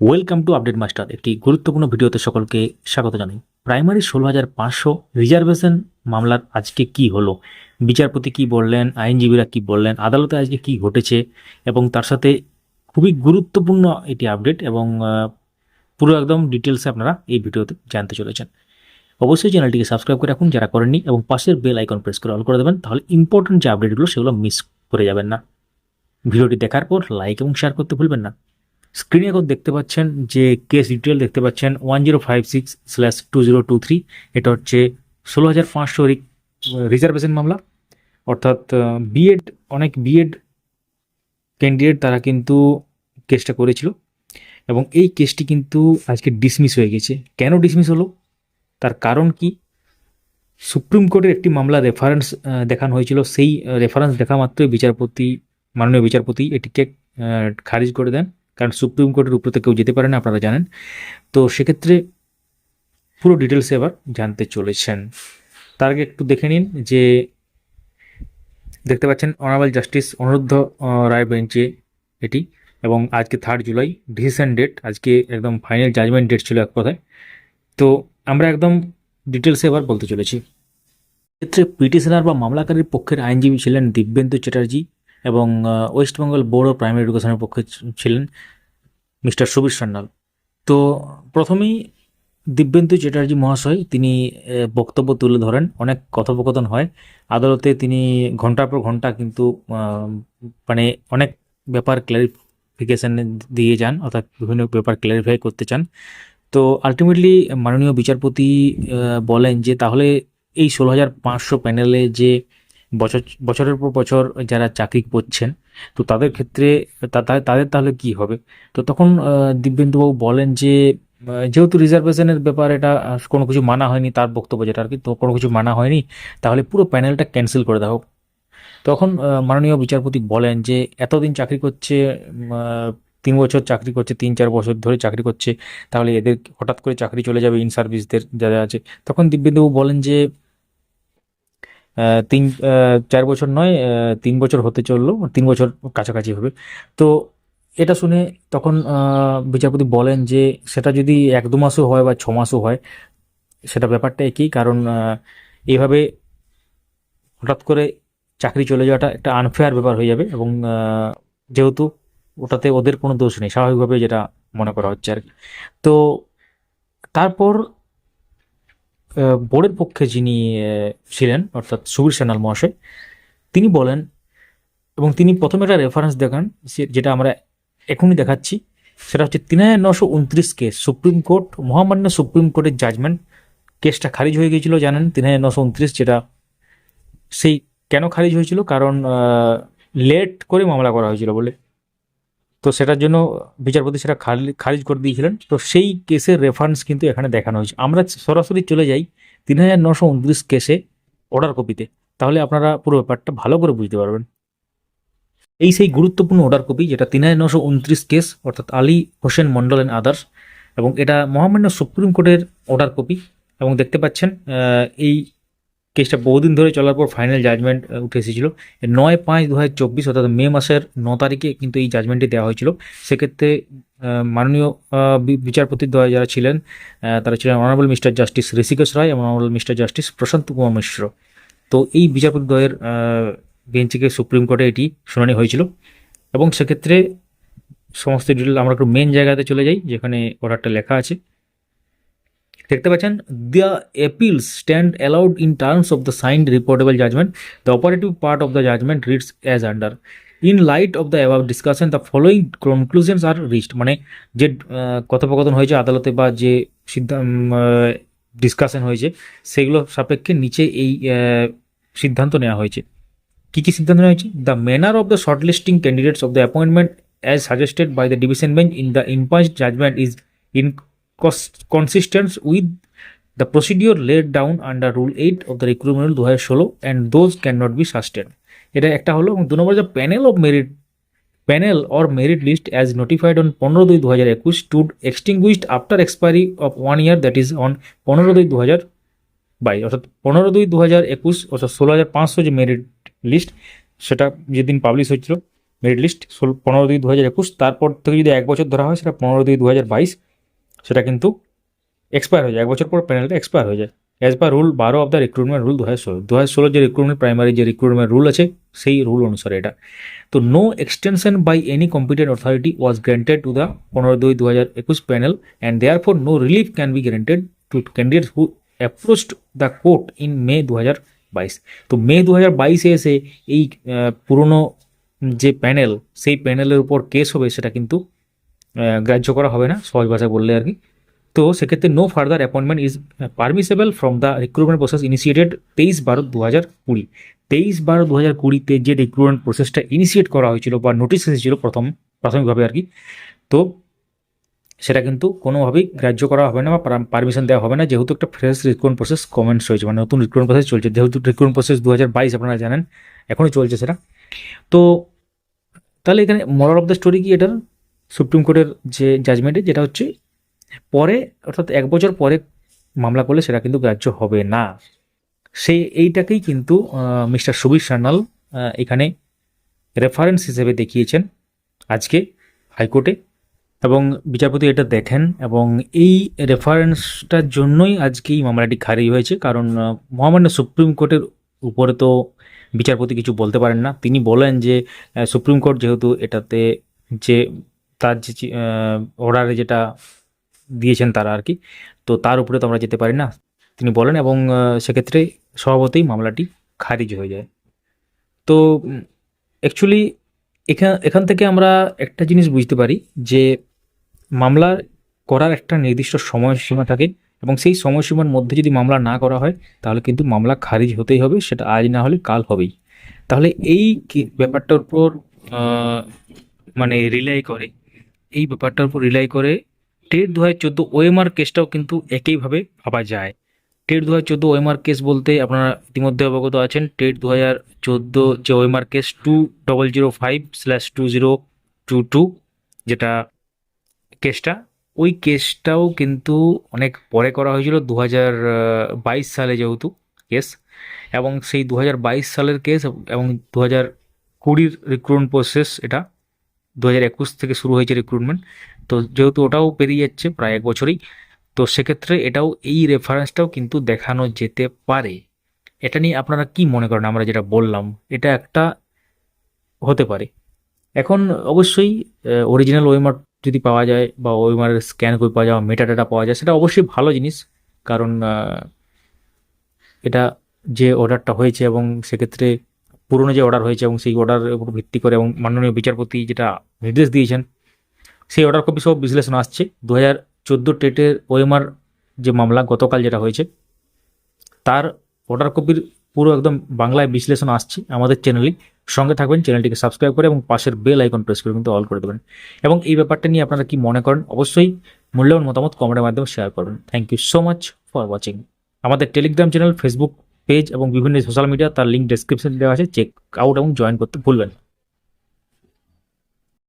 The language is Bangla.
ওয়েলকাম টু আপডেট মাস্টার একটি গুরুত্বপূর্ণ ভিডিওতে সকলকে স্বাগত জানাই। প্রাইমারি ষোলো হাজার পাঁচশো রিজার্ভেশন মামলার আজকে কি হলো? বিচারপতি কি বললেন? আইনজীবীরা কি বললেন? আদালতে আজকে কি ঘটেছে? এবং তার সাথে খুবই গুরুত্বপূর্ণ এটি আপডেট এবং পুরো একদম ডিটেলসে আপনারা এই ভিডিওতে জানতে চলেছেন। অবশ্যই চ্যানেলটিকে সাবস্ক্রাইব করে রাখুন যারা করেননি এবং পাশের বেল আইকন প্রেস করে অল করে দেবেন, তাহলে ইম্পর্টেন্ট যে আপডেটগুলো সেগুলো মিস করে যাবেন না। ভিডিওটি দেখার পর লাইক এবং শেয়ার করতে ভুলবেন না। স্ক্রিনে এখন দেখতে পাচ্ছেন যে কেস ডিটেল দেখতে পাচ্ছেন one zero five six slash two zero two three এটা হচ্ছে ষোলো হাজার পাঁচশো রিজার্ভেশন মামলা। অর্থাৎ বিএড অনেক বিএড ক্যান্ডিডেট তারা কিন্তু কেসটা করেছিল। এবং এই কেসটি কিন্তু আজকে ডিসমিস হয়ে গেছে। কেন ডিসমিস হলো? তার কারণ কি? সুপ্রিম কোর্টের একটি মামলা রেফারেন্স দেখানো হয়েছিল। সেই রেফারেন্স দেখা মাত্রই বিচারপতি, মাননীয় বিচারপতি এটিকে খারিজ করে দেন। কারণ সুপ্রিম কোর্টের উপরে তো কেউ যেতে পারে না, আপনারা জানেন। তো সেক্ষেত্রে পুরো ডিটেলস এবার জানতে চলেছেন। তার আগে একটু দেখে নিন যে দেখতে পাচ্ছেন অনারেবল জাস্টিস অনুরুদ্ধ রায় বেঞ্চে এটি এবং আজকে থার্ড জুলাই ডিসিশন ডেট আজকে একদম ফাইনাল জাজমেন্ট ডেট ছিল এক কথায়। তো আমরা একদম ডিটেলসে এবার বলতে চলেছি। ক্ষেত্রে পিটিশনার বা মামলাকারীর পক্ষের আইনজীবী ছিলেন দিব্যেন্দু চ্যাটার্জি। এবং আহ, West Bengal Board of Primary এডুকেশনের পক্ষে ছিলেন মিস্টার সুবীর সান্যাল। তো প্রথমেই দিব্যেন্দু চ্যাটার্জি মহাশয় তিনি বক্তব্য তুলে ধরেন। অনেক কথোপকথন হয়। আদালতে তিনি ঘণ্টার পর ঘণ্টা কিন্তু মানে অনেক ব্যাপার ক্লারিফিকেশন দিয়ে যান অর্থাৎ বিভিন্ন ব্যাপার ক্লারিফাই করতে চান। তো আলটিমেটলি মাননীয় বিচারপতি বলেন যে তাহলে এই ষোলো হাজার পাঁচশো প্যানেলে যে বছর, বছরের পর বছর যারা চাকরি করছেন, তো তাদের ক্ষেত্রে তাদের তাহলে কি হবে? তো তখন দিব্যেন্দুবাবু বলেন যে যেহেতু রিজার্ভেশনের ব্যাপার এটা কোনো কিছু মানা হয়নি, তার বক্তব্য যেটা আর কি, তো কোনো কিছু মানা হয়নি, তাহলে পুরো প্যানেলটা ক্যান্সেল করে দেওয়া হোক তখন মাননীয় বিচারপতি বলেন যে, এতদিন চাকরি করছে তিন বছর চাকরি করছে, তিন, চার বছর ধরে চাকরি করছে, তাহলে এদের হঠাৎ করে চাকরি চলে যাবে ইন সার্ভিসদের যারা আছে। তখন দিব্যেন্দুবাবু বলেন যে তিন চার বছর নয় তিন বছর হতে চলল, তিন বছর কাছাকাছি হবে। তো এটা শুনে তখন বিচারপতি বলেন যে সেটা যদি এক দু মাসও হয় বা ছ মাসও হয়, সেটা ব্যাপারটা একই, কারণ এইভাবে হঠাৎ করে চাকরি চলে যাওয়াটা একটা আনফেয়ার ব্যাপার হয়ে যাবে এবং যেহেতু ওটাতে ওদের কোনো দোষ নেই, স্বাভাবিকভাবে যেটা মনে করা হচ্ছে আর কি। তো তারপর বোর্ডের পক্ষে যিনি ছিলেন, অর্থাৎ সুবীর সান্যাল মহাশয়, তিনি বলেন, এবং তিনি প্রথমে একটা রেফারেন্স দেখান যেটা আমরা এখনই দেখাচ্ছি, সেটা হচ্ছে তিন হাজার নশো উনত্রিশ কেস সুপ্রিম কোর্ট, মহামান্য সুপ্রিম কোর্টের জাজমেন্ট কেসটা খারিজ হয়ে গিয়েছিল, জানেন তিন হাজার নশো উনত্রিশ, যেটা সেই কেন খারিজ হয়েছিল? কারণ লেট করে মামলা করা হয়েছিল বলে। তো সেটার জন্য বিচারপতি সেটা খারিজ করে দিয়েছিলেন। তো সেই কেসের রেফারেন্স কিন্তু এখানে দেখানো হয়েছে। আমরা সরাসরি চলে যাই তিন হাজার নশো উনত্রিশ কেসে অর্ডার কপিতে তাহলে আপনারা পুরো ব্যাপারটা ভালো করে বুঝতে পারবেন। এই সেই গুরুত্বপূর্ণ অর্ডার কপি যেটা তিন হাজার নশো উনত্রিশ কেস, অর্থাৎ আলী হোসেন মন্ডল অ্যান্ড আদার্স, এবং এটা মহামান্য সুপ্রিম কোর্টের অর্ডার কপি এবং দেখতে পাচ্ছেন এই কেসটা বহুদিন ধরে চলার পর ফাইনাল জাজমেন্ট উঠে এসেছিল। নয় পাঁচ দু হাজার চব্বিশ, অর্থাৎ মে মাসের ন তারিখে কিন্তু এই জাজমেন্টটি দেওয়া হয়েছিল। সেক্ষেত্রে মাননীয় বিচারপতি দ্বয় যারা ছিলেন তারা ছিলেন honourable mister justice Hrishikesh Roy এবং honourable mister justice Prashant Kumar Mishra. তো এই বিচারপতি দ্বয়ের বেঞ্চিকে সুপ্রিম কোর্টে এটি শুনানি হয়েছিল। এবং সেক্ষেত্রে সমস্ত ডিটেল আমরা একটু মেন জায়গাতে চলে যাই, যেখানে অর্ডারটা লেখা আছে। দেখতে পাচ্ছেন the appeals stand allowed in terms of the signed reportable judgement the operative part of the judgement reads as under in light of the above discussion the following conclusions are reached মানে যে কথোপকথন হয়েছে আদালতে বা যে সিদ্ধান্ত ডিসকাশন হয়েছে, সেগুলো সাপেক্ষে নিচে এই সিদ্ধান্ত নেওয়া হয়েছে। কি কী সিদ্ধান্ত নেওয়া হয়েছে? The manner of the short listing candidates of the appointment as suggested by the division bench in the ইম্পাস judgement is in consistent with the procedure laid down under Rule 8 of the Recruitment Rule দু হাজার ষোলো and those can not be sustain এটা একটা হলো এবং দু নম্বর যে panel of merit panel or merit list as notified on পনেরো দুই দু হাজার একুশ stood extinguished after expiry of one year that is on পনেরো দুই দু হাজার বাইশ, অর্থাৎ পনেরো দুই দু হাজার একুশ, অর্থাৎ ষোলো হাজার পাঁচশো যে মেরিট লিস্ট সেটা যেদিন পাবলিশ হয়েছিল মেরিট লিস্ট ষোলো, পনেরো দুই দু হাজার একুশ, তারপর থেকে যদি এক বছর ধরা হয়, সেটা পনেরো দুই দু হাজার বাইশ সেটা কিন্তু এক্সপায়ার হয়ে যায়। এক বছর পর প্যানেলটা এক্সপায়ার হয়ে যায়। অ্যাজ পার রুল বারো অফ দ্য রিক্রুটমেন্ট রুল দু হাজার ষোলো। দু হাজার ষোলোর যে রিক্রুটমেন্ট প্রাইমারি যে রিক্রুটমেন্ট রুল আছে, সেই রুল অনুসারে এটা। তো no extension by any competent authority was granted to the পনেরো দুই দু হাজার একুশ panel and therefore no relief can be granted to candidate who approached the court in May দু হাজার বাইশ। তো মে দু হাজার বাইশে এসে এই পুরনো যে প্যানেল সেই প্যানেলের উপর কেস হবে, সেটা কিন্তু গ্রাহ্য করা হবে না, সহজ ভাষায় বললে আর কি। তো সেক্ষেত্রে no further appointment is permissible from the recruitment process initiated তেইশ বারো দু হাজার কুড়ি। তেইশ বারো দু হাজার কুড়িতে যে রিক্রুটমেন্ট প্রসেসটা ইনিশিয়েট করা হয়েছিল বা নোটিশ এসেছিল প্রথম, প্রাথমিকভাবে আর কি, তো সেটা কিন্তু কোনোভাবেই গ্রাহ্য করা হবে না বা পারমিশন দেওয়া হবে না, যেহেতু একটা ফ্রেশ রিক্রুটমেন্ট প্রসেস কমেন্টস হয়েছে মানে নতুন রিক্রুটমেন্ট প্রসেস চলছে। যেহেতু রিক্রুটমেন্ট প্রসেস দু হাজার বাইশ, আপনারা জানেন, এখনই চলছে সেটা। তো তাহলে এখানে মরাল অফ দ্য স্টোরি কি এটার? সুপ্রিম কোর্টের যে জাজমেন্টে যেটা হচ্ছে পরে, অর্থাৎ এক বছর পরে মামলা করলে সেটা কিন্তু গ্রাহ্য হবে না। সেই, এইটাকেই কিন্তু মিস্টার সুবীর সান্যাল এখানে রেফারেন্স হিসেবে দেখিয়েছেন আজকে হাইকোর্টে। এবং বিচারপতি এটা দেখেন, এবং এই রেফারেন্সটার জন্যই আজকে এই মামলাটি খারিজ হয়েছে। কারণ মহামান্য সুপ্রিম কোর্টের উপরে তো বিচারপতি কিছু বলতে পারেন না। তিনি বলেন যে সুপ্রিম কোর্ট যেহেতু এটাতে যে তার যে অর্ডারে যেটা দিয়েছেন তারা আর কি, তো তার উপরে তো আমরা যেতে পারি না। তিনি বলেন এবং সেক্ষেত্রে স্বভাবতই মামলাটি খারিজ হয়ে যায়। তো অ্যাকচুয়ালি এখান এখান থেকে আমরা একটা জিনিস বুঝতে পারি যে মামলা করার একটা নির্দিষ্ট সময়সীমা থাকে এবং সেই সময়সীমার মধ্যে যদি মামলা না করা হয়, তাহলে কিন্তু মামলা খারিজ হতেই হবে, সেটা আজ না হলে কাল হবেই। তাহলে এই ব্যাপারটার উপর মানে রিলাই করে এই ব্যাপারটার উপর রিলাই করে টেট দু হাজার চোদ্দ ওএমআর কেসটাও কিন্তু একইভাবে ভাবা যায়। টেট দু হাজার চোদ্দ ওএমআর কেস বলতে আপনারা ইতিমধ্যে অবগত আছেন টেট দু হাজার চোদ্দ যে OMR case two double zero five slash two zero two two যেটা কেসটা ওই কেসটাও কিন্তু অনেক পরে করা হয়েছিল দু হাজার বাইশ সালে যেহেতু কেস এবং সেই দু হাজার বাইশ সালের কেস এবং দু হাজার কুড়ির রিক্রুটমেন্ট প্রসেস এটা দু হাজার একুশ থেকে শুরু হয়েছে রিক্রুটমেন্ট তো যেহেতু ওটাও পেরিয়ে যাচ্ছে প্রায় এক বছরই, তো সেক্ষেত্রে এটাও এই রেফারেন্সটাও কিন্তু দেখানো যেতে পারে। এটা নিয়ে আপনারা কি মনে করেন? আমরা যেটা বললাম, এটা একটা হতে পারে। এখন অবশ্যই অরিজিনাল ওয়েমার যদি পাওয়া যায় বা ওয়েমারের স্ক্যান করে পাওয়া যায় মেটা ডাটা পাওয়া যায়, সেটা অবশ্যই ভালো জিনিস। কারণ এটা যে অর্ডারটা হয়েছে এবং সেক্ষেত্রে পুরনো যে অর্ডার হয়েছে এবং সেই অর্ডারের উপর ভিত্তি করে এবং মাননীয় বিচারপতি যেটা নির্দেশ দিয়েছেন, সেই অর্ডার কপি সব বিশ্লেষণ আসছে। দু হাজার চোদ্দ টেটের ওএমআর যে মামলা গতকাল যেটা হয়েছে, তার অর্ডার কপির পুরো একদম বাংলায় বিশ্লেষণ আসছে আমাদের চ্যানেলে সঙ্গে থাকবেন চ্যানেলটিকে সাবস্ক্রাইব করে এবং পাশের বেল আইকন প্রেস করে কিন্তু অল করে দেবেন। এবং এই ব্যাপারটা নিয়ে আপনারা কি মনে করেন, অবশ্যই মূল্যবান মতামত কমেন্টের মাধ্যমে শেয়ার করবেন। Thank you so much for watching আমাদের টেলিগ্রাম চ্যানেল ফেসবুক পেজ এবং বিভিন্ন সোশ্যাল মিডিয়া তার লিঙ্ক ডেসক্রিপশন দেওয়া আছে চেক আউট এবং জয়েন করতে ভুলবেন না।